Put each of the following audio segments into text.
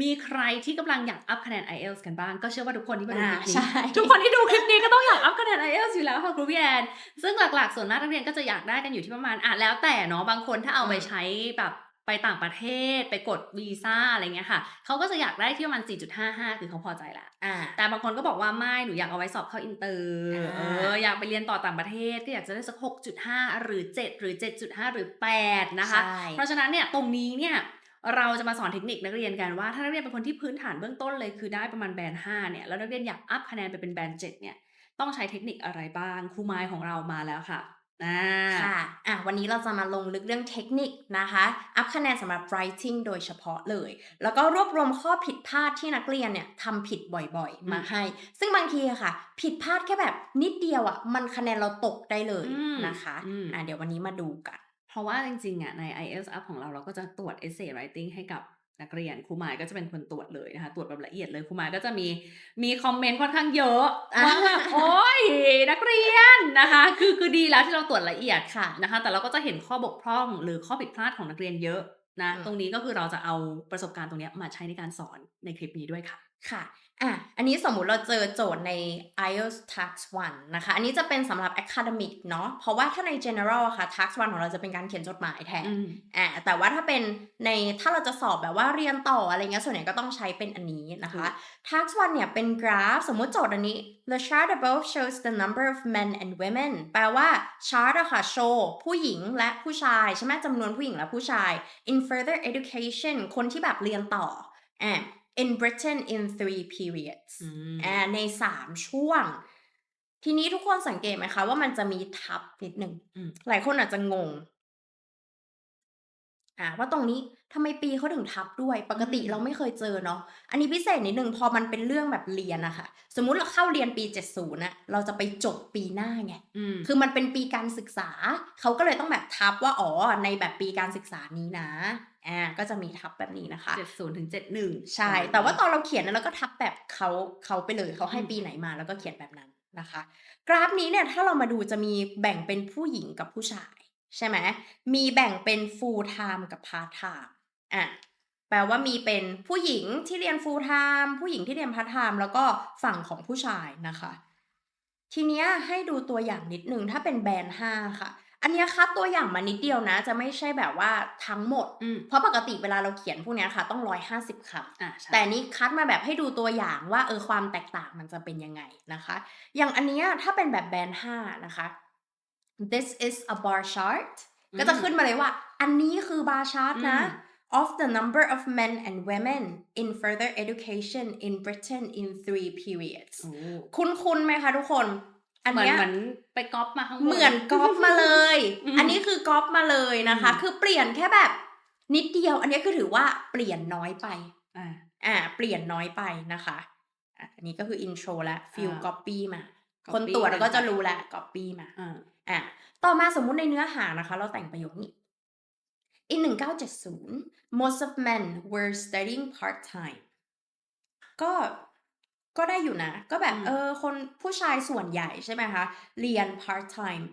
มีใครที่กำลังอยากอัพคะแนน IELTS กันบ้าง ก็เชื่อว่าทุกคนที่มาดูอ่าคลิปใช่นี้ทุกคนที่ดูคลิปนี้ก็ต้องอยากอัพคะแนน IELTS อยู่แล้วค่ะครูพี่แอนซึ่งหลักๆ ส่วนมากนักเรียนก็จะอยากได้กันอยู่ที่ประมาณอะแล้วแต่เนาะบางคนถ้าเอาไปอืมใช้แบบไปต่างประเทศไปกดวีซ่าอะไรเงี้ยค่ะเขาก็จะอยากได้ที่ประมาณ 4.55 คือเขาพอใจแล้วอ่าแต่บางคนก็บอกว่าไม่หนูอยากเอาไว้สอบเข้าอินเตอร์อ่าเอออยากไปเรียนต่อต่างประเทศก็อยากจะได้สัก 6.5 หรือ 7 หรือ 7.5 หรือ 8 นะคะใช่เพราะฉะนั้นเนี่ยตรงนี้เนี่ย เราจะมาสอนเทคนิคนักเรียนกันว่า ถ้านักเรียนเป็นคนที่พื้นฐานเบื้องต้นเลยคือได้ประมาณแบน5เนี่ยแล้วนักเรียนอยากอัพคะแนนไปเป็นแบน7เนี่ยต้องใช้เทคนิคอะไรบ้างครูไม้ของเรามาแล้วค่ะอ่าค่ะอะ วันนี้เราจะมาลงลึกเรื่องเทคนิคนะคะ อัพคะแนนสำหรับ writing โดยเฉพาะเลย แล้วก็รวบรวมข้อผิดพลาดที่นักเรียนเนี่ยทำผิดบ่อยอืมๆมาให้ ซึ่งบางทีอะค่ะ ผิดพลาดแค่แบบนิดเดียวอะมันคะแนนเราตกได้เลยอืมนะคะอืมอะ เดี๋ยววันนี้มาดูกัน เพราะว่าจริงๆอะใน IELTS Up ของเราเราก็จะตรวจ essay writing ให้กับนักเรียนครูหมายก็จะเป็นคนตรวจเลยนะคะ ตรวจแบบละเอียดเลยครูหมายก็จะมีมีคอมเมนต์ค่อนข้างเยอะอ่าว่าแบบโอ๊ยนักเรียนนะคะ คือคือดีแล้วที่เราตรวจละเอียดค่ะนะคะ แต่เราก็จะเห็นข้อบกพร่องหรือข้อผิดพลาดของนักเรียนเยอะนะอืมตรงนี้ก็คือเราจะเอาประสบการณ์ตรงเนี้ยมาใช้ในการสอนในคลิปนี้ด้วยค่ะค่ะ อะ อันนี้สมมุติเราเจอโจทย์ใน IELTS Tax 1 นะคะ อันนี้จะเป็นสำหรับ academic เนาะ เพราะว่าถ้าใน general อะค่ะ Tax 1 ของเราจะเป็นการเขียนจดหมายแทนอืมอ่า แต่ว่าถ้าเป็นใน ถ้าเราจะสอบแบบว่าเรียนต่ออะไรเงี้ย ส่วนใหญ่ก็ต้องใช้เป็นอันนี้นะคะ tax one เนี่ยเป็นกราฟ สมมุติโจทย์อันนี้ the chart above shows the number of men and women แปลว่า chart อะค่ะโชว์ผู้หญิงและผู้ชาย ใช่ไหมจำนวนผู้หญิงและผู้ชาย in further education คนที่แบบเรียนต่อ อ่า in Britain in three periods อืมอ่าในสามช่วง ทีนี้ทุกคนสังเกตไหมคะ ว่ามันจะมีทับนิดหนึ่งอืมหลายคนอาจจะงงอ่าว่าตรงนี้ทำไมปีเขาถึงทับด้วย ปกติอืมเราไม่เคยเจอเนาะอันนี้พิเศษนิดนึงพอมันเป็นเรื่องแบบเรียนอะค่ะ สมมุติเราเข้าเรียนปี70นะเราจะไปจบปีหน้าไงอืมคือมันเป็นปีการศึกษา เขาก็เลยต้องแบบทับว่าอ๋อในแบบปีการศึกษานี้นะ อ่าก็จะมีทับแบบนี้นะคะเจ็ดศูนย์ถึงเจ็ดหนึ่งใช่ แต่ว่าตอนเราเขียนเนี่ยเราก็ทับแบบเขาเขาไปเลยเขาให้อืมปีไหนมาแล้วก็เขียนแบบนั้นนะคะ กราฟนี้เนี่ยถ้าเรามาดูจะมีแบ่งเป็นผู้หญิงกับผู้ชาย ใช่ไหมมีแบ่งเป็น full time กับ part time อะแปลว่ามีเป็นผู้หญิงที่เรียน full time ผู้หญิงที่เรียน part time แล้วก็ฝั่งของผู้ชายนะคะ ทีเนี้ยให้ดูตัวอย่างนิดนึงถ้าเป็นแบรนด์5ค่ะ อันเนี้ยคัดตัวอย่างมานิดเดียวนะ จะไม่ใช่แบบว่าทั้งหมดอืมเพราะปกติเวลาเราเขียนพวกเนี้ยค่ะ ต้อง150คำอ่าใช่แต่อันนี้คัดมาแบบให้ดูตัวอย่างว่าเออความแตกต่างมันจะเป็นยังไงนะคะ อย่างอันเนี้ยถ้าเป็นแบบแบรนด์5นะคะ this is a bar chart อืมก็จะขึ้นมาเลยว่า อันนี้คือบาร์ชาร์ตนะอืม of the number of men and women in further education in Britain in three periods โอ้คุ้นๆไหมคะทุกคน อันเหมือนเนี้ยเหมือนไปก๊อปมาข้างบนเหมือนก๊อปมาเลยอืมอันนี้คือก๊อปมาเลยนะคะอืมคือเปลี่ยนแค่แบบนิดเดียว อันนี้คือถือว่าเปลี่ยนน้อยไป อ่า อ่า เปลี่ยนน้อยไปนะคะอะอันนี้ก็คืออินโทรและฟิลอ่าก๊อปปี้มา copy คนตรวจกันก็จะไปรู้แหละก๊อปปี้มาอ่าอะต่อมาสมมุติในเนื้อหานะคะ เราแต่งประโยคนี้ in 1970 most of men were studying part time ก็ ก็ได้อยู่นะ ก็แบบอืมเออคนผู้ชายส่วนใหญ่ใช่ไหมคะ เรียน part time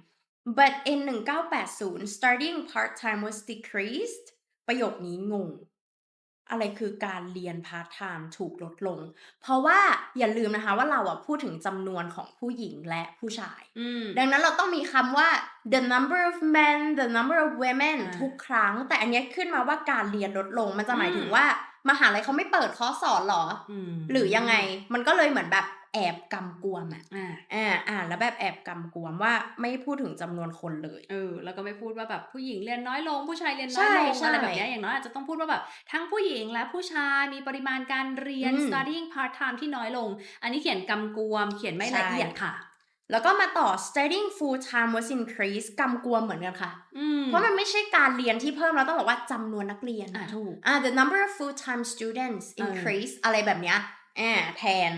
but in 1980 studying part time was decreased ประโยคนี้งง อะไรคือการเรียนพาร์ทไทม์ถูกลดลง เพราะว่าอย่าลืมนะคะว่าเราอะพูดถึงจำนวนของผู้หญิงและผู้ชายอืมดังนั้นเราต้องมีคำว่า the number of men the number of women อ่าทุกครั้ง แต่อันเนี้ยขึ้นมาว่าการเรียนลดลงมันจะหมายถึงอืมว่า มหาลัยเขาไม่เปิดคอร์สสอนเหรออืมหรือยังไงมันก็เลยเหมือนแบบแอบกำกวมอะอ่าอ่าอ่านแล้วแบบแอบกำกวมว่าไม่พูดถึงจำนวนคนเลย เออ แล้วก็ไม่พูดว่าแบบผู้หญิงเรียนน้อยลง ผู้ชายเรียนน้ใช่อยลงใช่อะไรแบบเนี้ยอย่างน้อยอาจจะต้องพูดว่าแบบทั้งผู้หญิงและผู้ชายมีปริมาณการเรียนอืม studying part time ที่น้อยลง อันนี้เขียนกำกวม เขียนไม่ละเอียดค่ะ แล้วก็มาต่อ studying full time was increased กำกวมเหมือนกันค่ะอืมเพราะมันไม่ใช่การเรียนที่เพิ่มเราต้องบอกว่าจำนวนนักเรียนอ่านะถูกอ่า the number of full time students เออ increase อะไรแบบเนี้ยอ่าแทน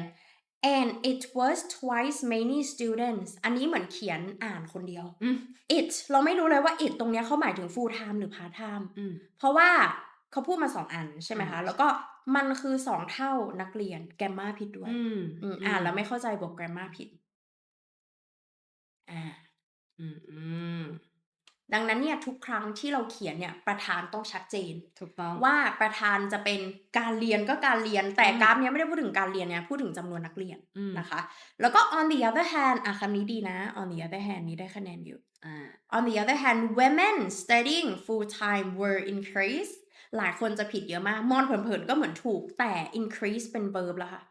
and it was twice many students อันนี้เหมือนเขียนอ่านคนเดียวอืม it เราไม่รู้เลยว่า it ตรงเนี้ยเขาหมายถึง full time หรือ part time อืมเพราะว่าเขาพูดมาสองอันใช่ไหมคะอืมแล้วก็มันคือสองเท่านักเรียนแกมมาผิดด้วยอืมอืมอ่านแล้วไม่เข้าใจบวกแกรมมาผิด อ่าอืมอืม ดังนั้นเนี่ยทุกครั้งที่เราเขียนเนี่ย ประธานต้องชัดเจนถูกต้อง ว่า ประธานจะเป็นการเรียนก็การเรียน แต่อืมกราฟเนี้ยไม่ได้พูดถึงการเรียนเนี่ยพูดถึงจำนวนนักเรียนอืม นะคะ แล้วก็ on the other hand อะ คำนี้ดีนะ on the other hand นี้ได้คะแนนอยู่อ่า On the other hand women studying full time were increased หลายคนจะผิดเยอะมาก มอนเผินๆก็เหมือนถูกแต่ increase เป็น verb แล้วค่ะ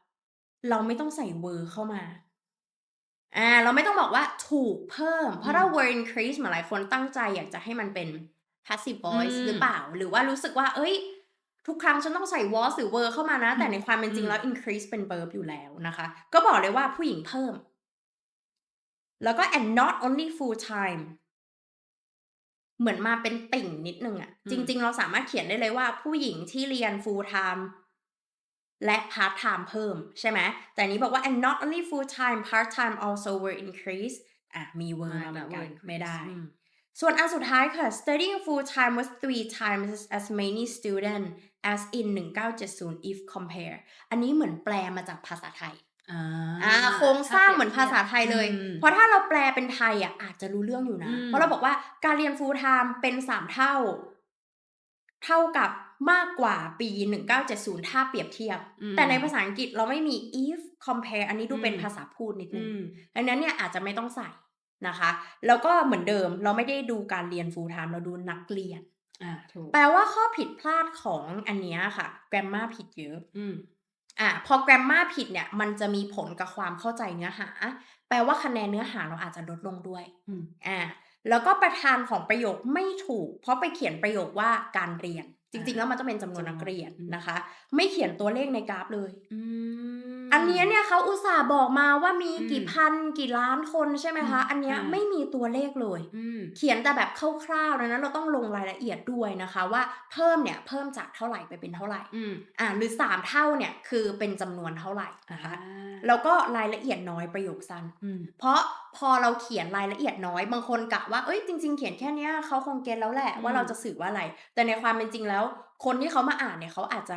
เราไม่ต้องใส่ were เข้ามา อ่าเราไม่ต้องบอกว่าถูกเพิ่ม เพราะถ้า were increase เหมือนหลายคนตั้งใจอยากจะให้มันเป็น passive voice อืมหรือเปล่า หรือว่ารู้สึกว่า เอ้ย ทุกครั้งฉันต้องใส่ was หรือ were เข้ามานะ แต่ในความเป็นจริงแล้ว increase เป็น verb อยู่แล้วนะคะ ก็บอกเลยว่าผู้หญิงเพิ่ม แล้วก็ and not only full time เหมือนมาเป็นติ่งนิดนึงอะอืมจริง ๆ เราสามารถเขียนได้เลยว่าผู้หญิงที่เรียน full time และ part time เพิ่มใช่ไหมแต่อันนี้บอกว่า and not only full time part time also were increased อะมี were มาเหมือนกันไม่ได้อืมส่วนอันสุดท้ายค่ะ studying full time was three times as many student as in 1970 if compare อันนี้เหมือนแปลมาจากภาษาไทยอ่าอ่าโครงสร้างเหมือนภาษาไทยเลยอืมเพราะถ้าเราแปลเป็นไทยอะอาจจะรู้เรื่องอยู่นะอืมเพราะเราบอกว่าการเรียน full time เป็นสามเท่า เท่ากับ มากกว่าปี 1970 ถ้าเปรียบเทียบอืมแต่ในภาษาอังกฤษเราไม่มี if compare อันนี้ดูเป็นอืมภาษาพูดนิดนึอืงมดังนั้นเนี่ยอาจจะไม่ต้องใส่นะคะ แล้วก็เหมือนเดิมเราไม่ได้ดูการเรียน full time เราดูนักเรียนอ่าถูกแปลว่าข้อผิดพลาดของอันเนี้ยค่ะ grammar ผิดเยอะอืมอะพอ grammar ผิดเนี่ย มันจะมีผลกับความเข้าใจเนื้อหา แปลว่าคะแนนเนื้อหาเราอาจจะลดลงด้วยอืมอ่าแล้วก็ประธานของประโยคไม่ถูก เพราะไปเขียนประโยคว่าการเรียน จริง ๆ แล้วมันจะเป็นจำนวนนักเรียนอืมนะคะ ไม่เขียนตัวเลขในกราฟเลย อืม อันเนี้ยเนี่ยเขาอุตส่าห์บอกมาว่ามีอืมกี่พันกี่ล้านคนใช่ไหมคะอืมอันเนี้ยอ่าไม่มีตัวเลขเลยอืมเขียนแต่แบบคร่าวๆดังนั้นเราต้องลงรายละเอียดด้วยนะคะ ว่าเพิ่มเนี่ยเพิ่มจากเท่าไหร่ไปเป็นเท่าไหร่อืมอ่าหรือสามเท่าเนี่ยคือเป็นจำนวนเท่าไหร่อ่านะคะแล้วก็รายละเอียดน้อยประโยคสั้นอืมเพราะพอเราเขียนรายละเอียดน้อยบางคนกะว่าเอ้ยจริง ๆ เขียนแค่เนี้ยเขาคงเก็ตแล้วแหละว่าอืมเราจะสื่อว่าอะไร แต่ในความเป็นจริงแล้ว คนที่เขามาอ่านเนี่ยเขาอาจจะ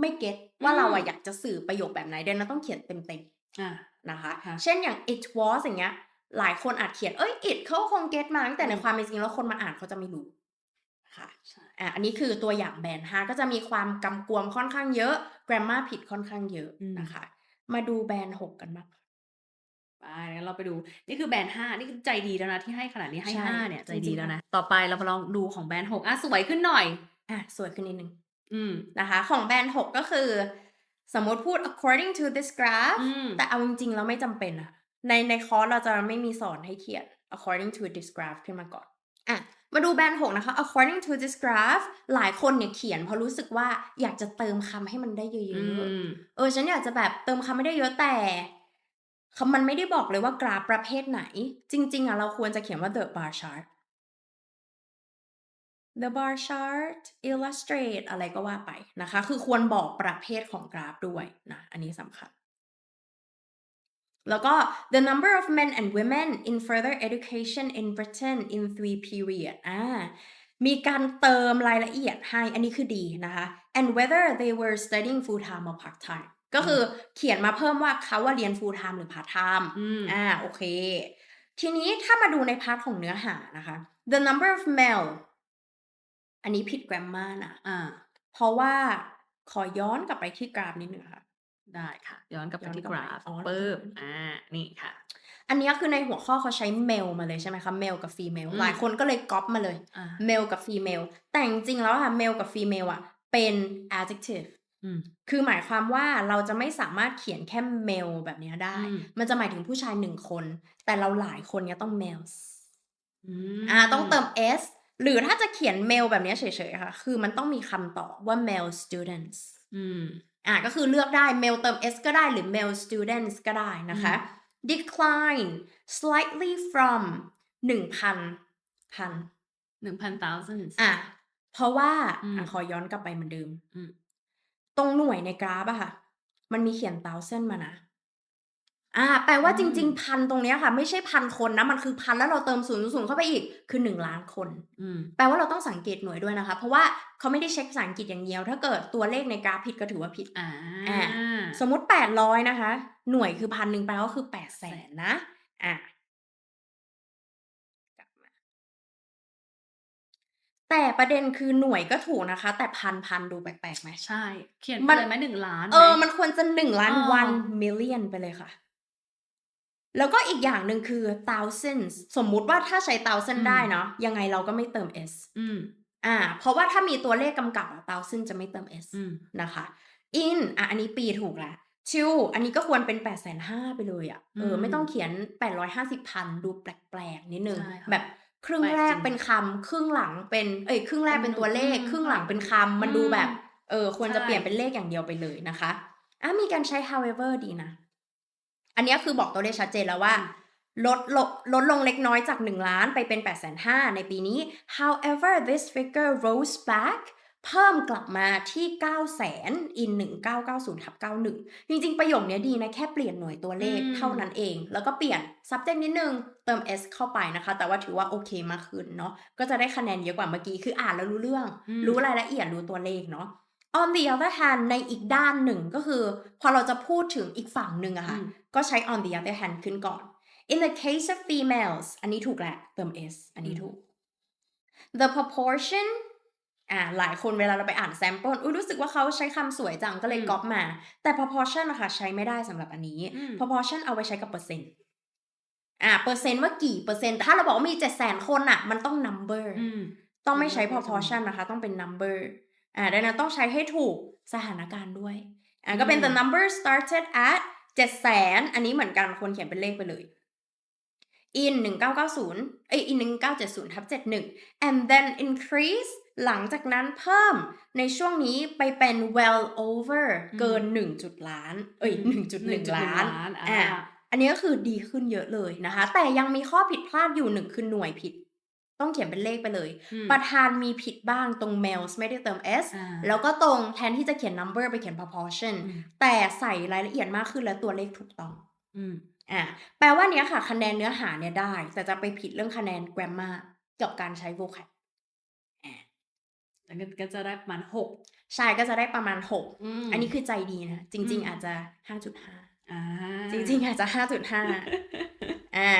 ไม่เก็ตว่าอืมเราอะอยากจะสื่อประโยคแบบไหนเดนเราต้องเขียนเต็มอ่าๆนะคะค่ะเช่นอย่าง it was อย่างเงี้ย หลายคนอาจเขียนเอ้ย it เขาคงเก็ตมาแต่ในอืมความเป็นจริงแล้วคนมาอ่านเขาจะไม่รู้ค่ะใช่อะ อันนี้คือตัวอย่างแบนฮะก็จะมีความกำกวมค่อนข้างเยอะ grammar ผิดค่อนข้างเยอะนะคะ มาดูแบนหกกันบ้างไปงั้นเราไปดูนี่คือแบรนด์ห้านี่คือใจดีแล้วนะที่ให้ขนาดนี้ให้ใช่ห้าเนี่ยใจจริดีงๆแล้วนะนะ ต่อไปเรามาลองดูของแบรนด์หกอะสวยขึ้นหน่อย อะสวยขึ้นนิดนึงอืมนะคะ ของแบรนด์หกก็คือ สมมติพูด according to this graph อืมแต่เอาจริงๆแล้วไม่จำเป็นอะในในคอร์สเราจะไม่มีสอนให้เขียน according to this graph ขึ้นมาก่อนอะมาดูแบรนด์หกนะคะ according to this graph หลายคนเนี่ยเขียนเพราะรู้สึกว่าอยากจะเติมคำให้มันได้เยอือะมๆเออฉันอยากจะแบบเติมคำไม่ได้เยอะแต่คำมันไม่ได้บอกเลยว่ากราฟประเภทไหน จริง ๆอะเราควรจะเขียนว่า the bar chart the bar chart illustrate อะไรก็ว่าไปนะคะ คือควรบอกประเภทของกราฟด้วยนะ อันนี้สำคัญ แล้วก็ the number of men and women in further education in Britain in three period อ่ามีการเติมรายละเอียดให้ อันนี้คือดีนะคะ and whether they were studying full time or part time ก็คือเขียนมาเพิ่มว่าเขาว่าเรียน full time หรือ part time อืมอ่า โอเค ทีนี้ถ้ามาดูในพาร์ทของเนื้อหานะคะ the number of male อันนี้ผิด grammar นะ อ่า เพราะว่าขอย้อนกลับไปที่กราฟนิดนึงค่ะ ได้ค่ะ ย้อนกลับไปย้อนที่กลักบไปราฟอ๋อ ปึ๊บอ่า นี่ค่ะ อันนี้คือในหัวข้อเขาใช้ male มาเลยใช่ไหมคะ male กับ female อืม หลายคนก็เลยก๊อปมาเลย อ่า male กับ female แต่จริงๆแล้วค่ะ male กับ female อะ เป็น adjective อืมคือหมายความว่าเราจะไม่สามารถเขียนแค่ male แบบเนี้ยได้ อืมมันจะหมายถึงผู้ชายหนึ่งคน แต่เราหลายคนเนี้ยต้อง males อืมอ่าต้องเติม s หรือถ้าจะเขียน male แบบเนี้ยเฉยๆค่ะ คือมันต้องมีคำต่อว่า male students อืมอ่าก็คือเลือกได้ male เติม s ก็ได้หรือ male students ก็ได้นะคะ decline slightly from หนึ่งพันพันหนึ่งพัน thousand อะเพราะว่าอืมอะขอย้อนกลับไปเหมือนเดิมอืมตรงหน่วยในกราฟอะค่ะ มันมีเขียน thousand มานะ อ่าแปลว่าจริงๆพันตรงเนี้ยค่ะ ไม่ใช่พันคนนะ มันคือพันแล้วเราเติมศูนย์ศูนย์เข้าไปอีก คือหนึ่งล้านคน อืม แปลว่าเราต้องสังเกตหน่วยด้วยนะคะ เพราะว่าเขาไม่ได้เช็คภาษาอังกฤษอย่างเดียว ถ้าเกิดตัวเลขในกราฟผิดก็ถือว่าผิดอ่าอ่าสมมุติแปดร้อยนะคะ หน่วยคือพันหนึ่งแปลว่าคือ แปดแสนนะอะกลับมา แต่ประเด็นคือหน่วยก็ถูกนะคะ แต่พันพันดูแปลก ๆ ไหม ใช่ เขียนมัไปนเลยไหม1ล้านเออไหมมันควรจะ หนึ่งล้านเออ one million ไปเลยค่ะ แล้วก็อีกอย่างหนึ่งคือ thousands สมมุติว่าถ้าใช้ thousand ได้เนาะยังไงเราก็ไม่เติม s อืมอ่า เพราะว่าถ้ามีตัวเลขกำกับอะ thousand จะไม่เติม s อืมนะคะ in อะอันนี้ปีถูกละชิวอันนี้ก็ควรเป็น8ปดแสนห้าไปเลยอะเอออืมไม่ต้องเขียน 850พันดูแปลกๆนิดนึงใช่ค่ะแบบครึ่งแปลกแรกจริงเป็นคำครึ่งหลังเป็น เอ้ยครึ่งแรกเป็นตัวเลขอืมครึ่งหลังเป็นคำมันดูแบบ เออ ควรจะใช่เปลี่ยนเป็นเลขอย่างเดียวไปเลยนะคะอะมีการใช้ however ดีนะ อันเนี้ยคือบอกตัวเลขชัดเจนแล้วว่าลดลดลดลงเล็กน้อยจาก 1 ล้านไปเป็น 8 5 0 0 0ในปีนี้ however this figure rose back เพิ่มกลับมาที่ 9 0 0 0 0 in 1990ทับ91 จริงๆ ประโยคเนี้ยดีนะ แค่เปลี่ยนหน่วยตัวเลขอืมเท่านั้นเอง แล้วก็เปลี่ยน subject นิดนึง เติม s เข้าไปนะคะ แต่ว่าถือว่าโอเคมากขึ้นเนาะ ก็จะได้คะแนนเยอะกว่าเมื่อกี้ คืออ่านแล้วรู้เรื่องอืมรู้รายละเอียด รู้ตัวเลขเนาะ on the other hand ในอีกด้านหนึ่งก็คือ พอเราจะพูดถึงอีกฝั่งหนึ่งอะค่ะอืมก็ใช้ on the other hand ขึ้นก่อน in the case of females อันนี้ถูกแหละเติม s อันนี้อืมถูก the proportion อ่าหลายคนเวลาเราไปอ่าน sample อุ้ยรู้สึกว่าเขาใช้คำสวยจังก็เลยอืมก๊อปมา แต่ proportion นะคะใช้ไม่ได้สำหรับอันนี้อืม proportion เอาไว้ใช้กับเปอร์เซ็นต์อ่าเปอร์เซ็นต์ว่ากี่เปอร์เซ็นต์ถ้าเราบอกว่ามี7 0 0 0 0 0คนอะมันต้อง number อืมต้องไม่ใช้ number proportion นะคะ ต้องเป็น number อ่าดังนั้นต้องใช้ให้ถูกสถานการณ์ด้วยอ่าก็เป็นอืม the number started at 7 0 0 0 0 0อันนี้เหมือนกันควรเขียนเป็นเลขไปเลย in 1990เอ้ย in 1970ทับ71 and then increase หลังจากนั้นเพิ่มในช่วงนี้ไปเป็น well over อืมเกิน1จุดล้าน เอ้ย1.1ล้านอ่าอ่าอันนี้ก็คือดีขึ้นเยอะเลยนะคะ แต่ยังมีข้อผิดพลาดอยู่หนึ่งคือหน่วยผิด ต้องเขียนเป็นเลขไปเลยอืมประธานมีผิดบ้างตรง males ไม่ได้เติม s อ่าแล้วก็ตรงแทนที่จะเขียน number ไปเขียน proportion อืมแต่ใส่รายละเอียดมากขึ้นและตัวเลขถูกต้องอืมอ่าแปลว่าเนี้ยค่ะ คะแนนเนื้อหาเนี่ยได้ แต่จะไปผิดเรื่องคะแนน grammar กับการใช้ vocab อ่าแล้วก็ก็จะได้ประมาณหกใช่ก็จะได้ประมาณ6มอันนี้คือใจดีนะ จริงอืมๆอาจจะ5.5อ่าจริง ๆ อาจจะ5.5อ่า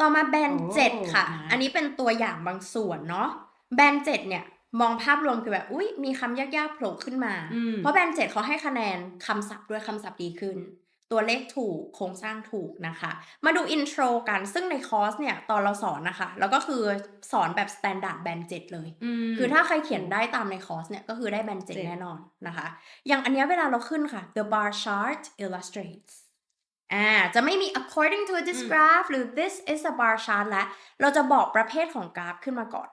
ต่อมาแบนโอ้เจ็ดค่ะอ่าอันนี้เป็นตัวอย่างบางส่วนเนาะแบนเจ็ดเนี่ยมองภาพรวมคือแบบอุ๊ยมีคำยากๆโผล่ขึ้นมาอืมเพราะแบนเจ็ดเขาให้คะแนนคำศัพท์ด้วยคำศัพท์ดีขึ้น ตัวเลขถูกโครงสร้างถูกนะคะ มาดูอินโทรกันซึ่งในคอร์สเนี่ยตอนเราสอนนะคะ แล้วก็คือสอนแบบสแตนดาร์ดแบนเจ็ดเลยมคือถ้าใครเขียนได้ตามในคอร์สเนี่ยก็คือได้แบนเจ็ดเจ็ดแน่นอนนะคะ อย่างอันเนี้ยเวลาเราขึ้นค่ะ the bar chart illustrates อ่าจะไม่มี according to this อืม graph หรือ this is a bar chart แล้วเราจะบอกประเภทของกราฟขึ้นมาก่อน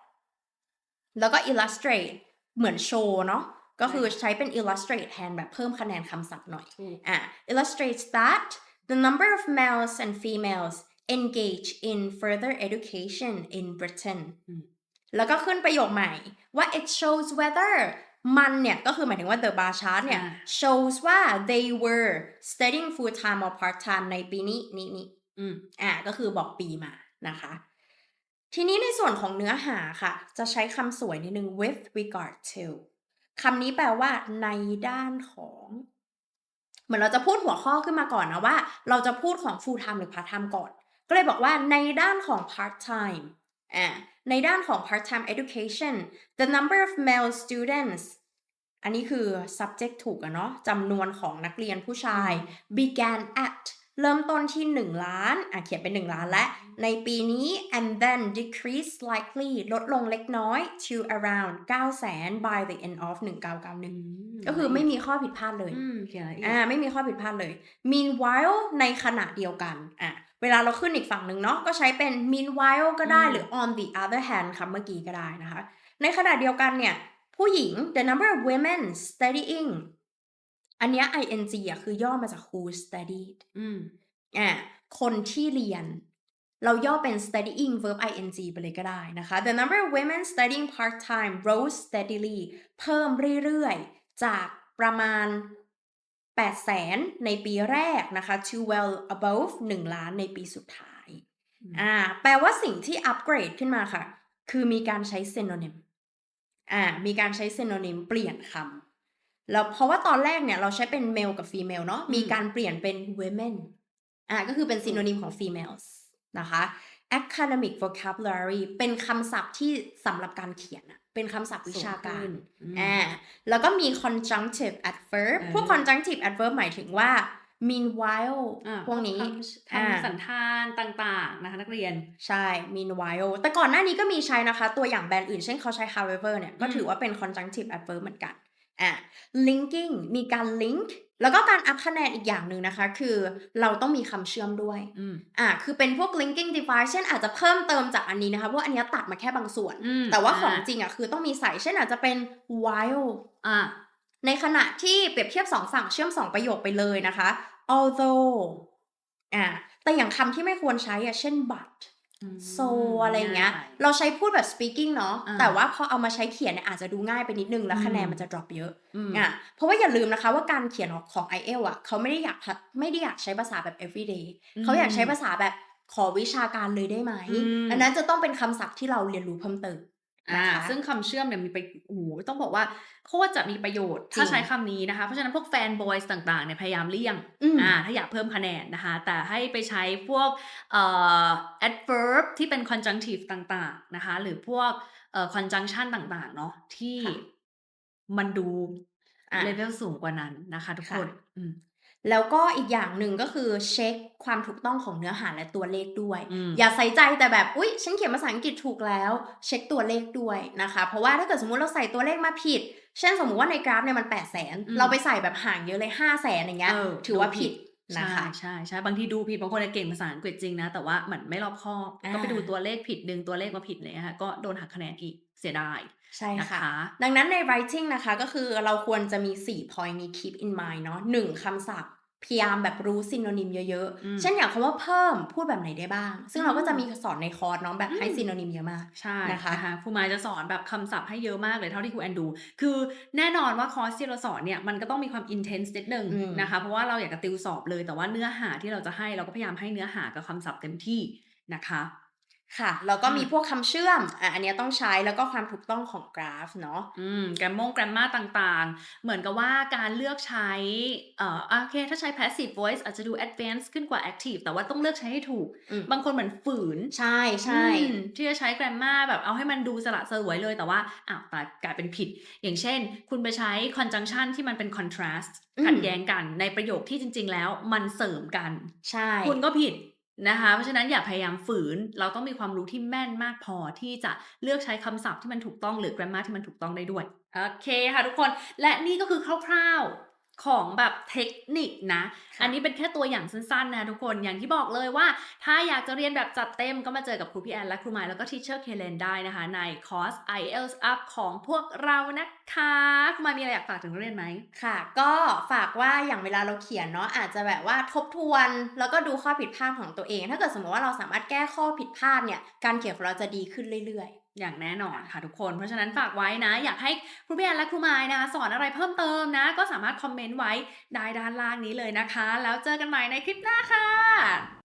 แล้วก็ illustrate เหมือนโชว์เนาะก็คือใช้เป็น illustrate แทนแบบเพิ่มคะแนนคำศัพท์หน่อยถูกอะ illustrates that the number of males and females engage in further education in Britain อืมแล้วก็ขึ้นประโยคใหม่ว่า it shows whether มันเนี่ยก็คือหมายถึงว่า the bar chart เนี่ยอ่า shows ว่า they were studying full time or part time ในปีนี้นี้นี้อืมอ่าก็คือบอกปีมานะคะ ทีนี้ในส่วนของเนื้อหาค่ะ จะใช้คำสวยนิดนึง with regard to คำนี้แปลว่าในด้านของเหมือนเราจะพูดหัวข้อขึ้นมาก่อนนะว่า เราจะพูดของ full time หรือ part time ก่อน ก็เลยบอกว่าในด้านของ part time อ่าในด้านของ part time education the number of male students อันนี้คือ subject ถูกอะเนาะจำนวนของนักเรียนผู้ชาย began at เริ่มต้นที่ 1 ล้านอะเขียนเป็น 1 ล้านและ ในปีนี้ and then decrease slightly ลดลงเล็กน้อย to around 9 0 0 0 0 by the end of 1991 ก็คือไม่มีข้อผิดพลาดเลยอืมเขียนละเอียดอ่าไม่มีข้อผิดพลาดเลย meanwhile ในขณะเดียวกันอะ เวลาเราขึ้นอีกฝั่งหนึ่งเนาะก็ใช้เป็น meanwhile ก็ได้อืมหรือ on the other hand คำเมื่อกี้ก็ได้นะคะ ในขณะเดียวกันเนี่ยผู้หญิง the number of women studying อันเนี้ย ing อะคือย่อมาจาก who studied อืมอะคนที่เรียน เราย่อเป็น studying verb ing ไปเลยก็ได้นะคะ the number of women studying part time rose steadily เพิ่มเรื่อยๆ จากประมาณ 8แสนในปีแรกนะคะ to well above 1 ล้านในปีสุดท้ายอืมอ่า แปลว่าสิ่งที่อัปเกรดขึ้นมาค่ะ คือมีการใช้ synonym อ่า มีการใช้ synonym เปลี่ยนคำแล้วเพราะว่าตอนแรกเนี่ยเราใช้เป็น male กับ female เนาะ มีการเปลี่ยนเป็น women อ่า ก็คือเป็น synonym ของ females นะคะ academic vocabulary เป็นคำศัพท์ที่สำหรับการเขียนอะเป็นคำศัพท์วิชาการสูงขึ้นอืมอ่าแล้วก็มี conjunctive adverb เออพวก conjunctive adverb หมายถึงว่า meanwhile อ่าพวกนี้คำอ่าคำสันธานต่างๆนะคะนักเรียน ใช่ meanwhile แต่ก่อนหน้านี้ก็มีใช้นะคะ ตัวอย่างแบรนด์อื่นเช่นเขาใช้ however เนี่ย ก็อืมถือว่าเป็น conjunctive adverb เหมือนกัน อะ linking มีการ link แล้วก็การอัพคะแนนอีกอย่างหนึ่งนะคะ คือเราต้องมีคำเชื่อมด้วยอืมอะคือเป็นพวก linking device เช่นอาจจะเพิ่มเติมจากอันนี้นะคะเพราะว่าอันเนี้ยตัดมาแค่บางส่วนอืมแต่ว่าของอ่าจริงอะคือต้องมีใส่เช่นอาจจะเป็น while อ่าในขณะที่เปรียบเทียบสองฝั่งเชื่อมสองประโยคไปเลยนะคะ although อะแต่อย่างคำที่ไม่ควรใช้อะเช่น but อืม so อะไรอย่างเงี้ยง่ายเราใช้พูดแบบ speaking เนาะอ่าแต่ว่าพอเอามาใช้เขียนเนี่ยอาจจะดูง่ายไปนิดนึงแล้วอืมคะแนนมันจะ drop เยอะอืมอะเพราะว่าอย่าลืมนะคะว่าการเขียนของ i อเอลอะเขาไม่ได้อยากพัฒไม่ได้อยากใช้ภาษาแบบ everyday อืมเขาอยากใช้ภาษาแบบขอวิชาการเลยได้ไหมอืมอันนั้นจะต้องเป็นคำศัพท์ที่เราเรียนรู้เพิ่มเติม อ่า นะคะ ซึ่งคำเชื่อมเนี่ยมีไป โอ้โหต้องบอกว่าโคตรจะมีประโยชน์จริงถ้าใช้คำนี้นะคะ เพราะฉะนั้นพวกแฟนบอยส์ต่าง ๆ เนี่ยพยายามเลี่ยง อืม อ่า ถ้าอยากเพิ่มคะแนนนะคะ แต่ให้ไปใช้พวก เอ่อ adverb ที่เป็น conjunctive ต่างๆ นะคะ หรือพวก เอ่อ conjunction ต่าง ๆ เนาะ ที่ค่ะ มันดู อะเลเวลสูงกว่านั้นนะคะทุกคนค่ะอืม แล้วก็อีกอย่างหนึ่งก็คือเช็คความถูกต้องของเนื้อหาและตัวเลขด้วยอืมอย่าใส่ใจแต่แบบอุ๊ยฉันเขียนภาษาอังกฤษถูกแล้ว เช็คตัวเลขด้วยนะคะ เพราะว่าถ้าเกิดสมมุติเราใส่ตัวเลขมาผิด เช่นสมมุติว่าในกราฟเนี่ยมัน8 0 0แสนอืมเราไปใส่แบบห่างเยอะเลย 5 0 0แสนอย่างเงี้ยเออถือว่าดูผิผิดดนะคะใช่ใช่ใช่บางทีดูผิดบางคนเนี่ยเก่งภาษาอังกฤษจริงนะ แต่ว่าเหมือนไม่รอบคอบอ่าก็ไปดูตัวเลขผิดดึงตัวเลขมาผิดเลยนะคะก็โดนหักคะแนนอีกเสียดายใช่นะค่ะคะดังนั้นใน writing นะคะ ก็คือเราควรจะมี 4 point นี้ keep in mind เนาะหนึ่งคำศัพท์ พยายามแบบรู้ synonym เยอะอืมๆเช่นอย่างคำว่าเพิ่มพูดแบบไหนได้บ้าง ซึ่งเราก็อืมจะมีสอนในคอร์สเนาะแบบให้อืม synonym เยอะมากใช่นะคะนะคะครูมายจะสอนแบบคำศัพท์ให้เยอะมากเลยเท่าที่ครูแอนดู คือแน่นอนว่าคอร์สที่เราสอนเนี่ยมันก็ต้องมีความ intense นิดนึงอืมนะคะเพราะว่าเราอยากจะติวสอบเลยแต่ว่าเนื้อหาที่เราจะให้เราก็พยายามให้เนื้อหากับคำศัพท์เต็มที่นะคะ ค่ะแล้วก็อืมมีพวกคำเชื่อมอะอันเนี้ยต้องใช้แล้วก็ความถูกต้องของกราฟเนาะอืมแกรมมงแกรมมาต่างๆ เหมือนกับว่าการเลือกใช้เอ่อโอเค ถ้าใช้ passive voice อาจจะดู advanced ขึ้นกว่า active แต่ว่าต้องเลือกใช้ให้ถูกอืมบางคนเหมือนฝืน ใช่ใช่อืมที่จะใช้แกรมมาแบบเอาให้มันดูสละสลวยเลยแต่ว่าอ้าวแต่กลายเป็นผิด อย่างเช่น คุณไปใช้ conjunction ที่มันเป็น contrast อืมขัดแย้งกันในประโยคที่จริง ๆ แล้วมันเสริมกัน ใช่ คุณก็ผิด นะคะ เพราะฉะนั้นอย่าพยายามฝืน เราต้องมีความรู้ที่แม่นมากพอที่จะเลือกใช้คำศัพท์ที่มันถูกต้องหรือ grammar ที่มันถูกต้องได้ด้วย โอเคค่ะทุกคน และนี่ก็คือคร่าว ของแบบเทคนิคนะค่ะอันนี้เป็นแค่ตัวอย่างสั้นๆนะทุกคน อย่างที่บอกเลยว่า ถ้าอยากจะเรียนแบบจัดเต็มก็มาเจอกับครูพี่แอนและครูหมายแล้วก็ทีเชอร์เคเลนได้นะคะ ในคอร์ส IELTS Up ของพวกเรานะคะ ครูหมายมีอะไรอยากฝากถึงนักเรียนไหม ค่ะ ก็ฝากว่าอย่างเวลาเราเขียนเนาะอาจจะแบบว่าทบทวน แล้วก็ดูข้อผิดพลาดของตัวเอง ถ้าเกิดสมมติว่าเราสามารถแก้ข้อผิดพลาดเนี่ย การเขียนของเราจะดีขึ้นเรื่อย อย่างแน่นอนค่ะทุกคน เพราะฉะนั้นฝากไว้นะ อยากให้ครูพี่แอนและครูหมายนะคะสอนอะไรเพิ่มเติมนะ ก็สามารถคอมเมนต์ไว้ได้ด้านล่างนี้เลยนะคะ แล้วเจอกันใหม่ในคลิปหน้าค่ะ